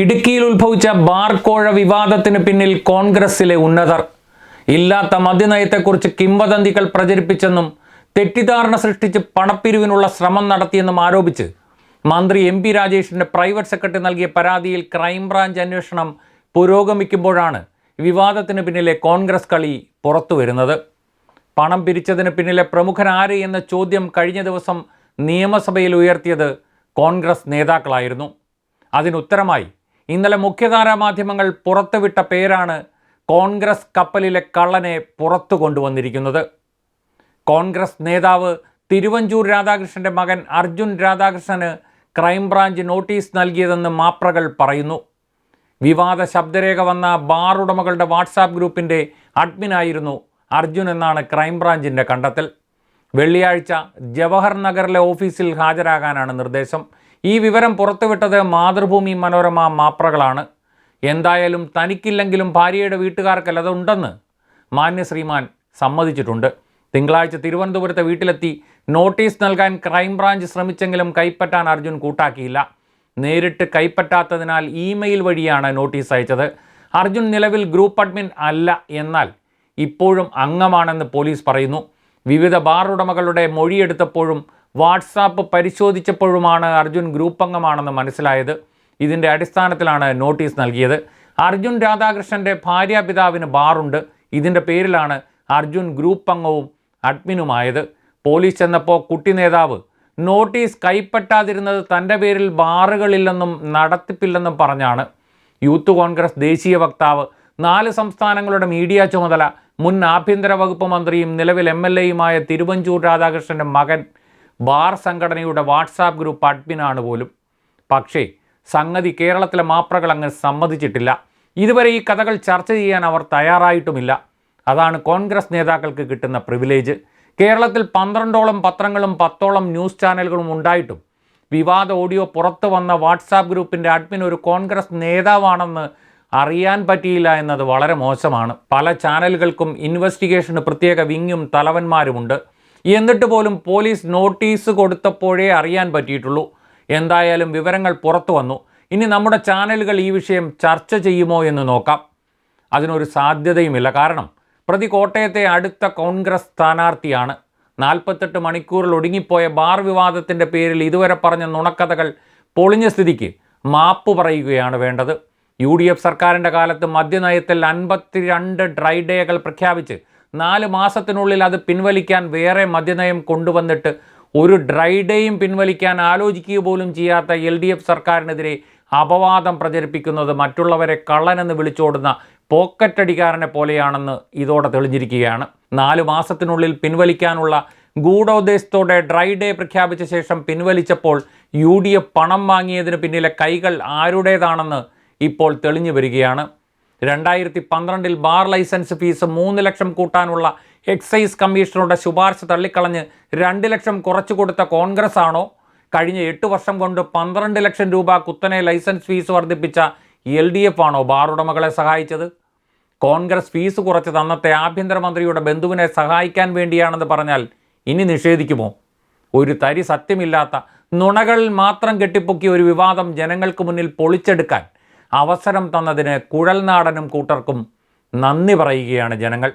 ഇടുക്കിയിൽ ഉത്ഭവിച്ച ബാർക്കോഴ വിവാദത്തിന് പിന്നിൽ കോൺഗ്രസിലെ ഉന്നതർ. ഇല്ലാത്ത മദ്യനയത്തെക്കുറിച്ച് കിംവദന്തികൾ പ്രചരിപ്പിച്ചെന്നും തെറ്റിദ്ധാരണ സൃഷ്ടിച്ച് പണപ്പിരിവിനുള്ള ശ്രമം നടത്തിയെന്നും ആരോപിച്ച് മന്ത്രി എം പി രാജേഷിന്റെ പ്രൈവറ്റ് സെക്രട്ടറി നൽകിയ പരാതിയിൽ ക്രൈംബ്രാഞ്ച് അന്വേഷണം പുരോഗമിക്കുമ്പോഴാണ് വിവാദത്തിന് പിന്നിലെ കോൺഗ്രസ് കളി പുറത്തു വരുന്നത് പണം പിരിച്ചതിന് പിന്നിലെ പ്രമുഖൻ ആര് എന്ന ചോദ്യം കഴിഞ്ഞ ദിവസം നിയമസഭയിൽ ഉയർത്തിയത് കോൺഗ്രസ് നേതാക്കളായിരുന്നു. അതിനുത്തരമായി ഇന്നലെ മുഖ്യധാരാ മാധ്യമങ്ങൾ പുറത്തുവിട്ട പേരാണ് കോൺഗ്രസ് കപ്പലിലെ കള്ളനെ പുറത്തു കൊണ്ടുവന്നിരിക്കുന്നത്. കോൺഗ്രസ് നേതാവ് തിരുവഞ്ചൂർ രാധാകൃഷ്ണന്റെ മകൻ അർജുൻ രാധാകൃഷ്ണന് ക്രൈംബ്രാഞ്ച് നോട്ടീസ് നൽകിയതെന്ന് മാപ്രകൾ പറയുന്നു. വിവാദ ശബ്ദരേഖ വന്ന ബാർ ഉടമകളുടെ വാട്സാപ്പ് ഗ്രൂപ്പിന്റെ അഡ്മിനായിരുന്നു അർജുൻ എന്നാണ് ക്രൈംബ്രാഞ്ചിന്റെ കണ്ടെത്തൽ. വെള്ളിയാഴ്ച ജവഹർ നഗറിലെ ഓഫീസിൽ ഹാജരാകാനാണ് നിർദ്ദേശം. ഈ വിവരം പുറത്തുവിട്ടത് മാതൃഭൂമി മനോരമ മാപ്രകളാണ്. എന്തായാലും തനിക്കില്ലെങ്കിലും ഭാര്യയുടെ വീട്ടുകാർക്കല്ല അതുണ്ടെന്ന് മാന്യ ശ്രീമാൻ സമ്മതിച്ചിട്ടുണ്ട്. തിങ്കളാഴ്ച തിരുവനന്തപുരത്തെ വീട്ടിലെത്തി നോട്ടീസ് നൽകാൻ ക്രൈംബ്രാഞ്ച് ശ്രമിച്ചെങ്കിലും കൈപ്പറ്റാൻ അർജുൻ കൂട്ടാക്കിയില്ല. നേരിട്ട് കൈപ്പറ്റാത്തതിനാൽ ഇമെയിൽ വഴിയാണ് നോട്ടീസ് അയച്ചത്. അർജുൻ നിലവിൽ ഗ്രൂപ്പ് അഡ്മിൻ അല്ല എന്നാൽ ഇപ്പോഴും അംഗമാണെന്ന് പോലീസ് പറയുന്നു. വിവിധ ബാർ ഉടമകളുടെ മൊഴിയെടുത്തപ്പോഴും വാട്സാപ്പ് പരിശോധിച്ചപ്പോഴുമാണ് അർജുൻ ഗ്രൂപ്പ് അംഗമാണെന്ന് മനസ്സിലായത്. ഇതിന്റെ അടിസ്ഥാനത്തിലാണ് നോട്ടീസ് നൽകിയത്. അർജുൻ രാധാകൃഷ്ണന്റെ ഭാര്യാപിതാവിന് ബാറുണ്ട്. ഇതിന്റെ പേരിലാണ് അർജുൻ ഗ്രൂപ്പ് അംഗവും അഡ്മിനുമായത്. പോലീസ് ചെന്നപ്പോൾ കുട്ടി നേതാവ് നോട്ടീസ് കൈപ്പറ്റാതിരുന്നത് തന്റെ പേരിൽ ബാറുകളില്ലെന്നും നടത്തിപ്പില്ലെന്നും പറഞ്ഞാണ്. യൂത്ത് കോൺഗ്രസ് ദേശീയ വക്താവ് നാല് സംസ്ഥാനങ്ങളുടെ മീഡിയ ചുമതല മുൻ ആഭ്യന്തര വകുപ്പ് മന്ത്രിയും നിലവിൽ എം എൽ എയുമായ തിരുവഞ്ചൂർ രാധാകൃഷ്ണന്റെ മകൻ ബാർ സംഘടനയുടെ വാട്സാപ്പ് ഗ്രൂപ്പ് അഡ്മിനാണ് പോലും. പക്ഷേ സംഗതി കേരളത്തിലെ മാപ്രകൾ അങ്ങ് സമ്മതിച്ചിട്ടില്ല. ഇതുവരെ ഈ കഥകൾ ചർച്ച ചെയ്യാൻ അവർ തയ്യാറായിട്ടുമില്ല. അതാണ് കോൺഗ്രസ് നേതാക്കൾക്ക് കിട്ടുന്ന പ്രിവിലേജ് കേരളത്തിൽ പന്ത്രണ്ടോളം പത്രങ്ങളും പത്തോളം ന്യൂസ് ചാനലുകളും ഉണ്ടായിട്ടും വിവാദ ഓഡിയോ പുറത്തു വന്ന വാട്സാപ്പ് ഗ്രൂപ്പിന്റെ അഡ്മിൻ ഒരു കോൺഗ്രസ് നേതാവാണെന്ന് അറിയാൻ പറ്റിയില്ല എന്നത് വളരെ മോശമാണ്. പല ചാനലുകൾക്കും ഇൻവെസ്റ്റിഗേഷന് പ്രത്യേക വിങ്ങും തലവന്മാരുമുണ്ട്. എന്നിട്ട് പോലും പോലീസ് നോട്ടീസ് കൊടുത്തപ്പോഴേ അറിയാൻ പറ്റിയിട്ടുള്ളൂ. എന്തായാലും വിവരങ്ങൾ പുറത്തു വന്നു. ഇനി നമ്മുടെ ചാനലുകൾ ഈ വിഷയം ചർച്ച ചെയ്യുമോ എന്ന് നോക്കാം. അതിനൊരു സാധ്യതയുമില്ല. കാരണം പ്രതി കോട്ടയത്തെ അടുത്ത കോൺഗ്രസ് സ്ഥാനാർത്ഥിയാണ്. നാൽപ്പത്തെട്ട് മണിക്കൂറിൽ ഒടുങ്ങിപ്പോയ ബാർ വിവാദത്തിന്റെ പേരിൽ ഇതുവരെ പറഞ്ഞ നുണക്കഥകൾ പൊളിഞ്ഞ സ്ഥിതിക്ക് മാപ്പ് പറയുകയാണ് വേണ്ടത്. യു ഡി എഫ് സർക്കാരിന്റെ കാലത്ത് മദ്യനയത്തിൽ അൻപത്തിരണ്ട് ഡ്രൈ ഡേകൾ പ്രഖ്യാപിച്ച് നാല് മാസത്തിനുള്ളിൽ അത് പിൻവലിക്കാൻ വേറെ മദ്യനയം കൊണ്ടുവന്നിട്ട് ഒരു ഡ്രൈ ഡേയും പിൻവലിക്കാൻ ആലോചിക്കുക പോലും ചെയ്യാത്ത എൽ ഡി എഫ് സർക്കാരിനെതിരെ അപവാദം പ്രചരിപ്പിക്കുന്നത് മറ്റുള്ളവരെ കള്ളനെന്ന് വിളിച്ചോടുന്ന പോക്കറ്റടിക്കാരനെ പോലെയാണെന്ന് ഇതോടെ തെളിഞ്ഞിരിക്കുകയാണ്. നാല് മാസത്തിനുള്ളിൽ പിൻവലിക്കാനുള്ള ഗൂഢോദ്ദേശത്തോടെ ഡ്രൈ ഡേ പ്രഖ്യാപിച്ച ശേഷം പിൻവലിച്ചപ്പോൾ യു ഡി എഫ് പണം വാങ്ങിയതിന് പിന്നിലെ കൈകൾ ആരുടേതാണെന്ന് ഇപ്പോൾ തെളിഞ്ഞു വരികയാണ്. രണ്ടായിരത്തി പന്ത്രണ്ടിൽ ബാർ ലൈസൻസ് ഫീസ് മൂന്ന് ലക്ഷം കൂട്ടാനുള്ള എക്സൈസ് കമ്മീഷണറുടെ ശുപാർശ തള്ളിക്കളഞ്ഞ് രണ്ട് ലക്ഷം കുറച്ചു കൊടുത്ത കോൺഗ്രസ് ആണോ കഴിഞ്ഞ എട്ട് വർഷം കൊണ്ട് പന്ത്രണ്ട് ലക്ഷം രൂപ കുത്തനെ ലൈസൻസ് ഫീസ് വർദ്ധിപ്പിച്ച എൽ ഡി എഫ് ആണോ ബാർ ഉടമകളെ സഹായിച്ചത്? കോൺഗ്രസ് ഫീസ് കുറച്ചത് അന്നത്തെ ആഭ്യന്തരമന്ത്രിയുടെ ബന്ധുവിനെ സഹായിക്കാൻ വേണ്ടിയാണെന്ന് പറഞ്ഞാൽ ഇനി നിഷേധിക്കുമോ? ഒരു തരി സത്യമില്ലാത്ത നുണകളിൽ മാത്രം കെട്ടിപ്പൊക്കിയ ഒരു വിവാദം ജനങ്ങൾക്ക് മുന്നിൽ പൊളിച്ചെടുക്കാൻ അവസരം തന്നതിന് കുഴൽനാടനും കൂട്ടർക്കും നന്ദി പറയുകയാണ് ജനങ്ങൾ.